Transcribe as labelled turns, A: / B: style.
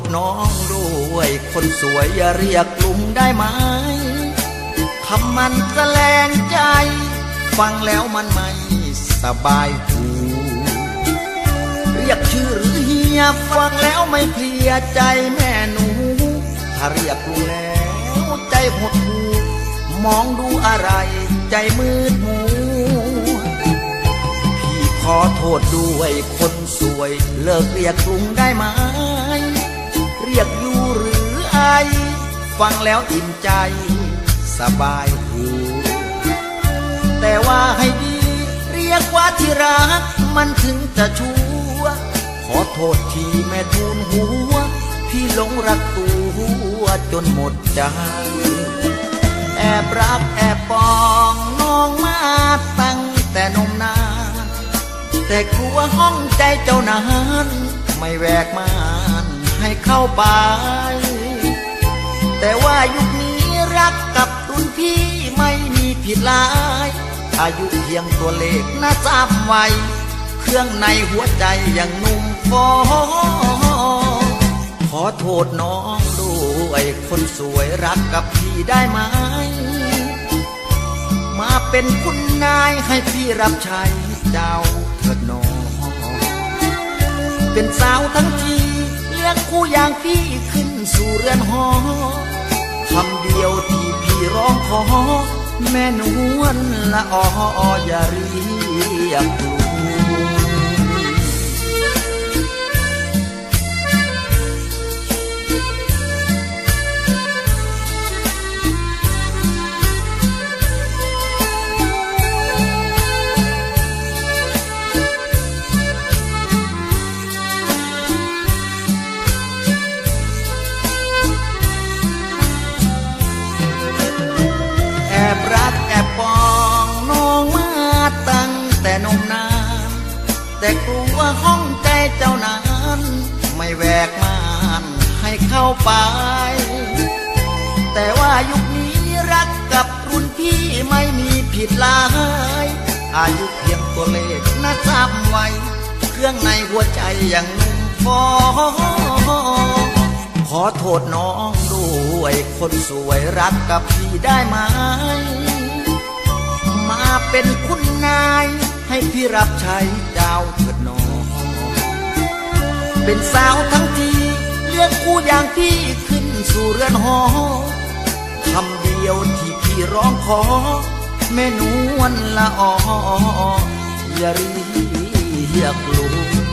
A: ษน้องด้วย คนสวยอย่าเรียกลุงได้ไหมคำมันแสลงใจ ฟังแล้วมันไม่สบายหูเรียกชื่อหรือเฮียฟังแล้วไม่เพลียใจแม่หนู ถ้าเรียกลุงแล้วใจหดหูมองดูอะไรใจมืดมัวพี่ขอโทษด้วยคนสวย เลิกเรียกลุงได้ไหม เรียกอยู่หรือไอ ฟังแล้วอิ่มใจ สบายหูแต่ว่าให้ดี เรียกว่าที่รัก มันถึงจะชัวขอโทษทีแม่ทูลหัว พี่หลงรักตัวจนหมดใจ แอบรักแอบปองน้องมาตั้งแต่นมนานแต่กลัวห้องใจเจ้านั้นไม่แวกมา ให้เข้าไป แต่ว่ายุคนี้รักกับรุ่นพี่ไม่มีผิดลาย อายุเพียงตัวเลขน่าจำไว้ เครื่องในหัวใจยังนุ่มฟอขอโทษน้องด้วยคนสวยรักกับพี่ได้ไหม มาเป็นคุณนายให้พี่รับใช้เจ้าเถิดน้อง เป็นสาวทั้งที ยงคู่อย่างพี่ขึ้นสู่เรือนหอคำเดียวที่พี่ร้องขอ แม่นวลละอออย่าเรียก แต่กลัวห้องใจเจ้านั้นไม่แวกมานให้เข้าไป แต่ว่ายุคนี้รักกับรุ่นพี่ไม่มีผิดลาย อายุเพียงตัวเลขนะจำไว้เครื่องในหัวใจยังนุ่มฟอขอโทษน้องด้วยคนสวยรักกับพี่ได้ไหม มาเป็นคุณ ให้พี่รับใช้เจ้าเถิดนอ เป็นสาวทั้งทีเลือกคู่อย่างพี่ขึ้นสู่เรือนหอคำเดียวที่พี่ร้องขอ แม่นวลละอออย่าเรียกลุง